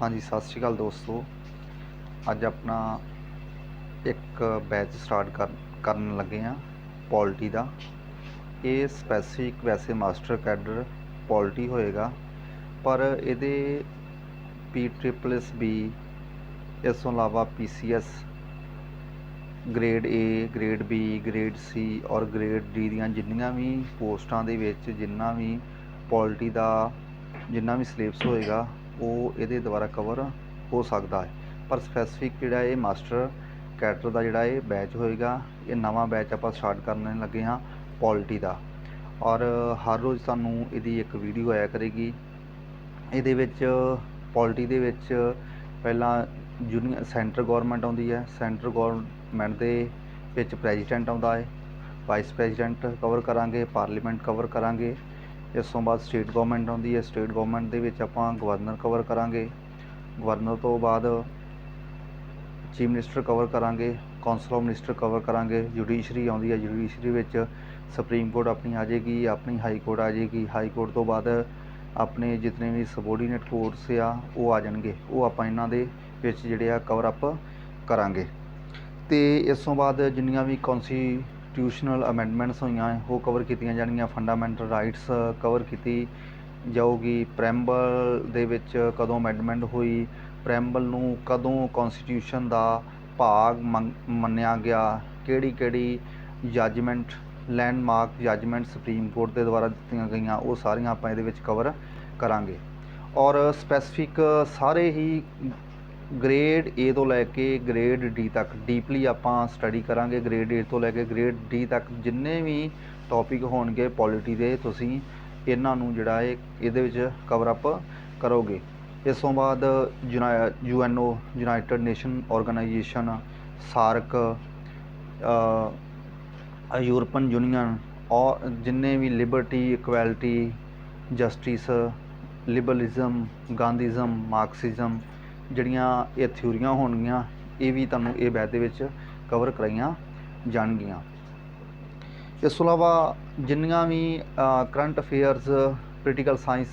ਹਾਂਜੀ, ਸਤਿ ਸ਼੍ਰੀ ਅਕਾਲ ਦੋਸਤੋ। ਅੱਜ ਆਪਣਾ ਇੱਕ ਬੈਚ ਸਟਾਰਟ ਕਰਨ ਲੱਗੇ ਆ ਪੋਲਟੀ ਦਾ। ਇਹ ਸਪੈਸੀਫਿਕ ਵੈਸੇ ਮਾਸਟਰ ਕੈਡਰ ਪੋਲਟੀ ਹੋਏਗਾ, ਪਰ ਇਹਦੇ ਪੀ ਟ੍ਰਿਪਲ ਐਸ ਬੀ ਇਸ ਤੋਂ ਇਲਾਵਾ P C S grade A grade B grade C ਔਰ ਗ੍ਰੇਡ D ਦੀਆਂ ਜਿੰਨੀਆਂ ਵੀ ਪੋਸਟਾਂ ਦੇ ਵਿੱਚ ਜਿੰਨਾ ਵੀ ਪੋਲਟੀ ਦਾ, ਜਿੰਨਾ ਵੀ ਸਿਲੇਬਸ ਹੋਏਗਾ ਉਹ ਇਹਦੇ ਦੁਆਰਾ ਕਵਰ ਹੋ ਸਕਦਾ ਹੈ। ਪਰ ਸਪੈਸੀਫਿਕ ਜਿਹੜਾ ਇਹ ਮਾਸਟਰ ਕੈਟਰ ਦਾ ਜਿਹੜਾ ਇਹ ਬੈਚ ਹੋਏਗਾ, ਇਹ ਨਵਾਂ ਬੈਚ ਆਪਾਂ ਸਟਾਰਟ ਕਰਨ ਲੱਗੇ ਹਾਂ ਪੋਲਿਟੀ ਦਾ। ਔਰ ਹਰ ਰੋਜ਼ ਤੁਹਾਨੂੰ ਇਹਦੀ ਇੱਕ ਵੀਡੀਓ ਆਇਆ ਕਰੇਗੀ। ਇਹਦੇ ਵਿੱਚ ਪੋਲਿਟੀ ਦੇ ਵਿੱਚ ਪਹਿਲਾਂ ਜੂਨੀਅਰ ਸੈਂਟਰ ਗਵਰਨਮੈਂਟ ਆਉਂਦੀ ਹੈ। ਸੈਂਟਰ ਗਵਰਨਮੈਂਟ ਦੇ ਵਿੱਚ ਪ੍ਰੈਜ਼ੀਡੈਂਟ ਆਉਂਦਾ ਹੈ। ਵਾਈਸ ਪ੍ਰੈਜ਼ੀਡੈਂਟ ਕਵਰ ਕਰਾਂਗੇ ਪਾਰਲੀਮੈਂਟ ਕਵਰ ਕਰਾਂਗੇ। ਇਸ ਤੋਂ ਬਾਅਦ ਸਟੇਟ ਗਵਰਨਮੈਂਟ ਆਉਂਦੀ ਹੈ। ਸਟੇਟ ਗਵਰਨਮੈਂਟ ਦੇ ਵਿੱਚ ਆਪਾਂ ਗਵਰਨਰ ਕਵਰ ਕਰਾਂਗੇ। ਗਵਰਨਰ ਤੋਂ ਬਾਅਦ ਚੀਫ ਮਿਨਿਸਟਰ ਕਵਰ ਕਰਾਂਗੇ, ਕੌਂਸਲ ਆਫ ਮਿਨਿਸਟਰ ਕਵਰ ਕਰਾਂਗੇ। ਜੁਡੀਸ਼ਰੀ ਆਉਂਦੀ ਹੈ। ਜੁਡੀਸ਼ਰੀ ਵਿੱਚ ਸੁਪਰੀਮ ਕੋਰਟ ਆਪਣੀ ਆ ਜਾਏਗੀ, ਆਪਣੀ ਹਾਈ ਕੋਰਟ ਆ ਜਾਏਗੀ। ਹਾਈ ਕੋਰਟ ਤੋਂ ਬਾਅਦ ਆਪਣੇ ਜਿਤਨੇ ਵੀ ਸਬੋਰਡੀਨੇਟ ਕੋਰਟਸ ਆ, ਉਹ ਆ ਜਾਣਗੇ। ਉਹ ਆਪਾਂ ਇਹਨਾਂ ਦੇ ਵਿੱਚ ਜਿਹੜੇ ਆ ਕਵਰ ਅਪ ਕਰਾਂਗੇ। ਤੇ ਇਸ ਤੋਂ ਬਾਅਦ ਜਿੰਨੀਆਂ ਵੀ ਕੌਂਸੀ ਕਨਸਟੀਟਿਊਸ਼ਨਲ ਅਮੈਂਡਮੈਂਟਸ ਹੋਈਆਂ, ਉਹ ਕਵਰ ਕੀਤੀਆਂ ਜਾਣਗੀਆਂ ਫੰਡਾਮੈਂਟਲ ਰਾਈਟਸ ਕਵਰ ਕੀਤੀ ਜਾਊਗੀ। ਪ੍ਰੈਂਬਲ ਦੇ ਵਿੱਚ ਕਦੋਂ ਅਮੈਂਡਮੈਂਟ ਹੋਈ ਪ੍ਰੈਂਬਲ ਨੂੰ ਕਦੋਂ ਕਨਸਟੀਟਿਊਸ਼ਨ ਦਾ ਭਾਗ ਮੰਨ- ਮੰਨਿਆ ਗਿਆ ਕਿਹੜੀ ਕਿਹੜੀ judgement landmark judgement supreme court ਦੇ ਦੁਆਰਾ ਦਿੱਤੀਆਂ ਗਈਆਂ, ਉਹ ਸਾਰੀਆਂ ਆਪਾਂ ਇਹਦੇ ਵਿੱਚ ਕਵਰ ਕਰਾਂਗੇ। ਔਰ ਸਪੈਸੀਫਿਕ ਸਾਰੇ ਹੀ ਗ੍ਰੇਡ A ਤੋਂ ਲੈ ਕੇ ਗ੍ਰੇਡ D ਤੱਕ ਡੀਪਲੀ ਆਪਾਂ ਸਟੱਡੀ ਕਰਾਂਗੇ। ਗ੍ਰੇਡ A ਤੋਂ ਲੈ ਕੇ ਗ੍ਰੇਡ D ਤੱਕ ਜਿੰਨੇ ਵੀ ਟੌਪਿਕ ਹੋਣਗੇ ਪੋਲਿਟੀ ਦੇ, ਤੁਸੀਂ ਇਹਨਾਂ ਨੂੰ ਜਿਹੜਾ ਹੈ ਇਹਦੇ ਵਿੱਚ ਕਵਰ ਅਪ ਕਰੋਗੇ। ਇਸ ਤੋਂ ਬਾਅਦ UNO United Nation Organisation SAARC European Union ਔਰ ਜਿੰਨੇ ਵੀ liberty equality justice liberalism Gandhism Marxism ਜਿਹੜੀਆਂ ਇਹ ਥਿਊਰੀਆਂ ਹੋਣਗੀਆਂ, ਇਹ ਵੀ ਤੁਹਾਨੂੰ ਇਹ ਬੈਚ ਦੇ ਵਿੱਚ ਕਵਰ ਕਰਾਈਆਂ ਜਾਣਗੀਆਂ। ਇਸ ਤੋਂ ਇਲਾਵਾ ਜਿੰਨੀਆਂ ਵੀ ਕਰੰਟ ਅਫੇਅਰਸ ਪੋਲੀਟੀਕਲ ਸਾਇੰਸ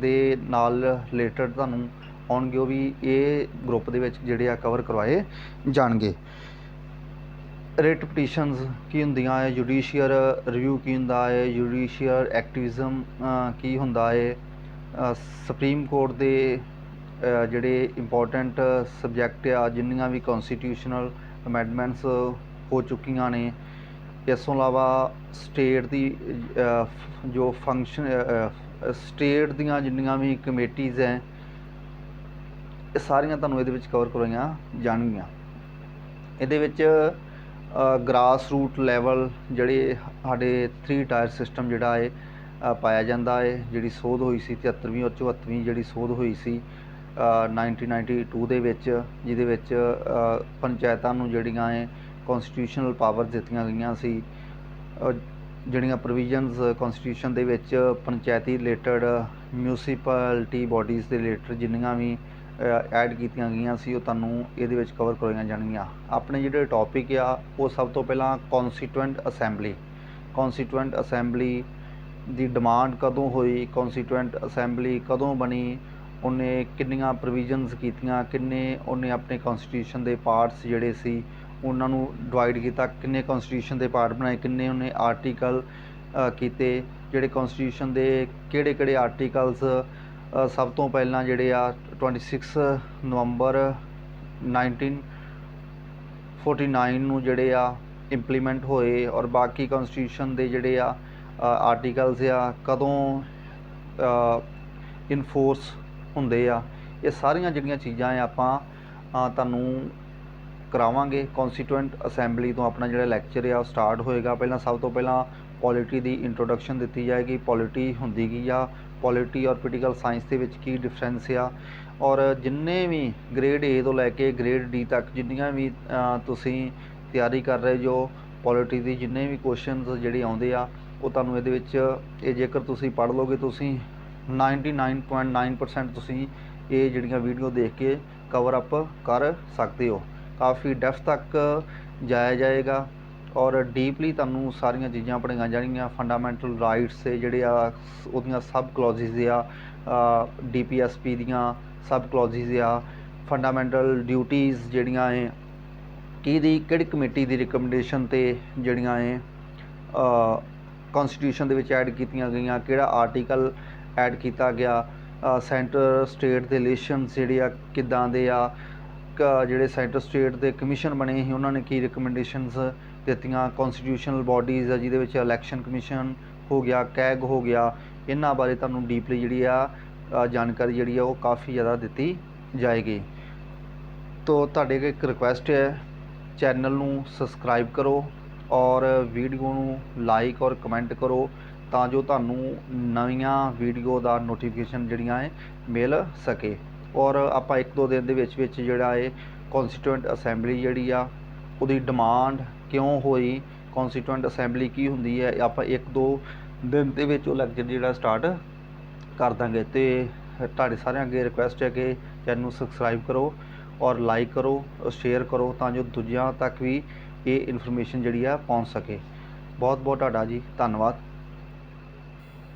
ਦੇ ਨਾਲ ਰਿਲੇਟਡ ਤੁਹਾਨੂੰ ਆਉਣਗੇ, ਉਹ ਵੀ ਇਹ ਗਰੁੱਪ ਦੇ ਵਿੱਚ ਜਿਹੜੇ ਆ ਕਵਰ ਕਰਵਾਏ ਜਾਣਗੇ। ਰੇਟ ਪਟੀਸ਼ਨਸ ਕੀ ਹੁੰਦੀਆਂ ਹੈ ਜੁਡੀਸ਼ੀਅਲ ਰਿਵਿਊ ਕੀ ਹੁੰਦਾ ਹੈ ਜੁਡੀਸ਼ੀਅਲ ਐਕਟਿਵਿਜ਼ਮ ਕੀ ਹੁੰਦਾ ਹੈ ਸੁਪਰੀਮ ਕੋਰਟ ਦੇ ਜਿਹੜੇ ਇੰਪੋਰਟੈਂਟ ਸਬਜੈਕਟ ਆ, ਜਿੰਨੀਆਂ ਵੀ ਕਨਸਟੀਟਿਊਸ਼ਨਲ ਅਮੈਂਡਮੈਂਟਸ ਹੋ ਚੁੱਕੀਆਂ ਨੇ, ਇਸ ਤੋਂ ਇਲਾਵਾ ਸਟੇਟ ਦੀ ਜੋ ਫੰਕਸ਼ਨ ਸਟੇਟ ਦੀਆਂ ਜਿੰਨੀਆਂ ਵੀ ਕਮੇਟੀਜ਼ ਹੈ ਇਹ ਸਾਰੀਆਂ ਤੁਹਾਨੂੰ ਇਹਦੇ ਵਿੱਚ ਕਵਰ ਕਰਵਾਈਆਂ ਜਾਣਗੀਆਂ। ਇਹਦੇ ਵਿੱਚ ਗ੍ਰਾਸ ਰੂਟ ਲੈਵਲ ਜਿਹੜੇ ਸਾਡੇ 3 ਟਾਇਰ ਸਿਸਟਮ ਜਿਹੜਾ ਹੈ ਪਾਇਆ ਜਾਂਦਾ ਹੈ ਜਿਹੜੀ ਸੋਧ ਹੋਈ ਸੀ 73ਵੀਂ ਔਰ 74ਵੀਂ ਜਿਹੜੀ ਸੋਧ ਹੋਈ ਸੀ 1992 ਦੇ ਵਿੱਚ, ਜਿਹਦੇ ਵਿੱਚ ਪੰਚਾਇਤਾਂ ਨੂੰ ਜਿਹੜੀਆਂ ਹੈ ਕਨਸਟੀਟਿਊਸ਼ਨਲ ਪਾਵਰ ਦਿੱਤੀਆਂ ਗਈਆਂ ਸੀ ਜਿਹੜੀਆਂ ਪ੍ਰੋਵੀਜ਼ਨਸ ਕਨਸਟੀਟਿਊਸ਼ਨ ਦੇ ਵਿੱਚ ਪੰਚਾਇਤੀ ਰਿਲੇਟਡ ਮਿਊਨਿਸਪੈਲਿਟੀ ਬਾਡੀਜ਼ ਦੇ ਰਿਲੇਟਡ ਜਿੰਨੀਆਂ ਵੀ ਐਡ ਕੀਤੀਆਂ ਗਈਆਂ ਸੀ, ਉਹ ਤੁਹਾਨੂੰ ਇਹਦੇ ਵਿੱਚ ਕਵਰ ਕਰਵਾਈਆਂ ਜਾਣਗੀਆਂ। ਆਪਣੇ ਜਿਹੜੇ ਟੌਪਿਕ ਆ, ਉਹ ਸਭ ਤੋਂ ਪਹਿਲਾਂ ਕਨਸਟੀਟੂਐਂਟ ਅਸੈਂਬਲੀ ਕਨਸਟੀਟੂਐਂਟ ਅਸੈਂਬਲੀ ਦੀ ਡਿਮਾਂਡ ਕਦੋਂ ਹੋਈ? ਕਨਸਟੀਟੂਐਂਟ ਅਸੈਂਬਲੀ ਕਦੋਂ ਬਣੀ? ਉਹਨੇ ਕਿੰਨੀਆਂ ਪ੍ਰੋਵੀਜ਼ਨਸ ਕੀਤੀਆਂ, ਕਿੰਨੇ ਉਹਨੇ ਆਪਣੇ ਕਨਸਟੀਟਿਊਸ਼ਨ ਦੇ ਪਾਰਟਸ ਜਿਹੜੇ ਸੀ, ਉਹਨਾਂ ਨੂੰ ਡਿਵਾਈਡ ਕੀਤਾ, ਕਿੰਨੇ ਕਨਸਟੀਟਿਊਸ਼ਨ ਦੇ ਪਾਰਟ ਬਣਾਏ, ਕਿੰਨੇ ਉਹਨੇ ਆਰਟੀਕਲ ਕੀਤੇ, ਜਿਹੜੇ ਕਨਸਟੀਟਿਊਸ਼ਨ ਦੇ ਕਿਹੜੇ ਕਿਹੜੇ ਆਰਟੀਕਲਸ ਸਭ ਤੋਂ ਪਹਿਲਾਂ ਜਿਹੜੇ ਆ 26 ਨਵੰਬਰ 1949 ਨੂੰ ਜਿਹੜੇ ਆ ਇੰਪਲੀਮੈਂਟ ਹੋਏ ਔਰ ਬਾਕੀ ਕਨਸਟੀਟਿਊਸ਼ਨ ਦੇ ਜਿਹੜੇ ਆ ਆਰਟੀਕਲਸ ਆ, ਕਦੋਂ ਇਨਫੋਰਸ ਹੁੰਦੇ ਆ, ਇਹ ਸਾਰੀਆਂ ਜਿਹੜੀਆਂ ਚੀਜ਼ਾਂ ਆ, ਆਪਾਂ ਤੁਹਾਨੂੰ ਕਰਾਵਾਂਗੇ। ਕਨਸਟੀਟੂਐਂਟ ਅਸੈਂਬਲੀ ਤੋਂ ਆਪਣਾ ਜਿਹੜਾ ਲੈਕਚਰ ਆ, ਉਹ ਸਟਾਰਟ ਹੋਏਗਾ। ਪਹਿਲਾਂ ਸਭ ਤੋਂ ਪਹਿਲਾਂ ਪੋਲਿਟੀ ਦੀ ਇੰਟਰੋਡਕਸ਼ਨ ਦਿੱਤੀ ਜਾਏਗੀ। ਪੋਲਿਟੀ ਹੁੰਦੀ ਕੀ ਆ? ਪੋਲਿਟੀ ਔਰ ਪੋਲੀਟੀਕਲ ਸਾਇੰਸ ਦੇ ਵਿੱਚ ਕੀ ਡਿਫਰੈਂਸ ਆ? ਔਰ ਜਿੰਨੇ ਵੀ ਗ੍ਰੇਡ A ਤੋਂ ਲੈ ਕੇ ਗ੍ਰੇਡ D ਤੱਕ, ਜਿੰਨੀਆਂ ਵੀ ਤੁਸੀਂ ਤਿਆਰੀ ਕਰ ਰਹੇ ਜੋ ਪੋਲਿਟੀ ਦੀ ਜਿੰਨੇ ਵੀ ਕੁਐਸਚਨਸ ਜਿਹੜੇ ਆਉਂਦੇ ਆ, ਉਹ ਤੁਹਾਨੂੰ ਇਹਦੇ ਵਿੱਚ, ਇਹ ਜੇਕਰ ਤੁਸੀਂ ਪੜ੍ਹ ਲਓਗੇ ਤੁਸੀਂ 99.9% ਤੁਸੀਂ ਇਹ ਜਿਹੜੀਆਂ ਵੀਡੀਓ ਦੇਖ ਕੇ ਕਵਰ ਅਪ ਕਰ ਸਕਦੇ ਹੋ। ਕਾਫੀ ਡੈਫ ਤੱਕ ਜਾਇਆ ਜਾਏਗਾ ਔਰ ਡੀਪਲੀ ਤੁਹਾਨੂੰ ਸਾਰੀਆਂ ਚੀਜ਼ਾਂ ਪੜ੍ਹਾਈਆਂ ਜਾਣਗੀਆਂ। ਫੰਡਾਮੈਂਟਲ ਰਾਈਟਸ ਜਿਹੜੇ ਆ ਸ- ਉਹਦੀਆਂ ਸਬ ਕਲੌਜ਼ਿਸ ਆ ਡੀਪੀਐਸਪੀ ਦੀਆਂ ਸਬ ਕਲੌਜ਼ਿਸ ਆ। ਫੰਡਾਮੈਂਟਲ ਡਿਊਟੀਆਂ ਜਿਹੜੀਆਂ ਏ ਕਿਹਦੀ, ਕਿਹੜੀ ਕਮੇਟੀ ਦੀ ਰਿਕਮੈਂਡੇਸ਼ਨ ਤੇ ਜਿਹੜੀਆਂ ਏ ਕਨਸਟੀਟਿਊਸ਼ਨ ਦੇ ਵਿੱਚ ਐਡ ਕੀਤੀਆਂ ਗਈਆਂ, ਕਿਹੜਾ ਆਰਟੀਕਲ ਐਡ ਕੀਤਾ ਗਿਆ ਸੈਂਟਰ ਸਟੇਟ ਦੇ ਰਿਲੇਸ਼ਨਸ ਜਿਹੜੇ ਆ, ਕਿੱਦਾਂ ਦੇ ਆ, ਕ- ਜਿਹੜੇ ਸੈਂਟਰ ਸਟੇਟ ਦੇ ਕਮਿਸ਼ਨ ਬਣੇ ਸੀ, ਉਹਨਾਂ ਨੇ ਕੀ ਰਿਕਮੈਂਡੇਸ਼ਨਸ ਦਿੱਤੀਆਂ ਕਨਸਟੀਟਿਊਸ਼ਨਲ ਬਾਡੀਜ਼ ਆ, ਜਿਹਦੇ ਵਿੱਚ ਇਲੈਕਸ਼ਨ ਕਮਿਸ਼ਨ ਹੋ ਗਿਆ ਕੈਗ ਹੋ ਗਿਆ, ਇਹਨਾਂ ਬਾਰੇ ਤੁਹਾਨੂੰ ਡੀਪਲੀ ਜਿਹੜੀ ਆ ਜਾਣਕਾਰੀ ਜਿਹੜੀ ਆ, ਉਹ ਕਾਫੀ ਜ਼ਿਆਦਾ ਦਿੱਤੀ ਜਾਏਗੀ। ਤੋ, ਤੁਹਾਡੇ ਅੱਗੇ ਇੱਕ ਰਿਕੁਐਸਟ ਹੈ ਚੈਨਲ ਨੂੰ ਸਬਸਕ੍ਰਾਈਬ ਕਰੋ ਔਰ ਵੀਡੀਓ ਨੂੰ ਲਾਈਕ ਔਰ ਕਮੈਂਟ ਕਰੋ। ਤਾਂ ਜੋ ਤੁਹਾਨੂੰ ਨਵੀਆਂ ਵੀਡੀਓ ਦਾ ਨੋਟੀਫਿਕੇਸ਼ਨ ਜਿਹੜੀਆਂ ਹੈ ਮਿਲ ਸਕੇ। ਔਰ ਆਪਾਂ ਇੱਕ ਦੋ ਦਿਨ ਦੇ ਵਿੱਚ ਵਿੱਚ ਜਿਹੜਾ ਹੈ ਕਨਸਟੀਟਿਊਐਂਟ ਅਸੈਂਬਲੀ ਜਿਹੜੀ ਆ, ਉਹਦੀ ਡਿਮਾਂਡ ਕਿਉਂ ਹੋਈ? ਕਨਸਟੀਟਿਊਐਂਟ ਅਸੈਂਬਲੀ ਕੀ ਹੁੰਦੀ ਹੈ? ਆਪਾਂ ਇੱਕ ਦੋ ਦਿਨ ਦੇ ਵਿੱਚ ਉਹ ਲੈਕਚਰ ਜਿਹੜਾ ਸਟਾਰਟ ਕਰ ਦਾਂਗੇ। ਤੇ ਤੁਹਾਡੇ ਸਾਰਿਆਂ ਅੱਗੇ ਰਿਕੁਐਸਟ ਹੈ ਕਿ ਚੈਨਲ ਨੂੰ ਸਬਸਕ੍ਰਾਈਬ ਕਰੋ ਔਰ ਲਾਈਕ ਕਰੋ ਸ਼ੇਅਰ ਕਰੋ ਤਾਂ ਜੋ ਦੂਜਿਆਂ ਤੱਕ ਵੀ ਇਹ ਇਨਫੋਰਮੇਸ਼ਨ ਜਿਹੜੀ ਆ ਪਹੁੰਚ ਸਕੇ। ਬਹੁਤ ਬਹੁਤ ਤੁਹਾਡਾ ਜੀ, ਧੰਨਵਾਦ।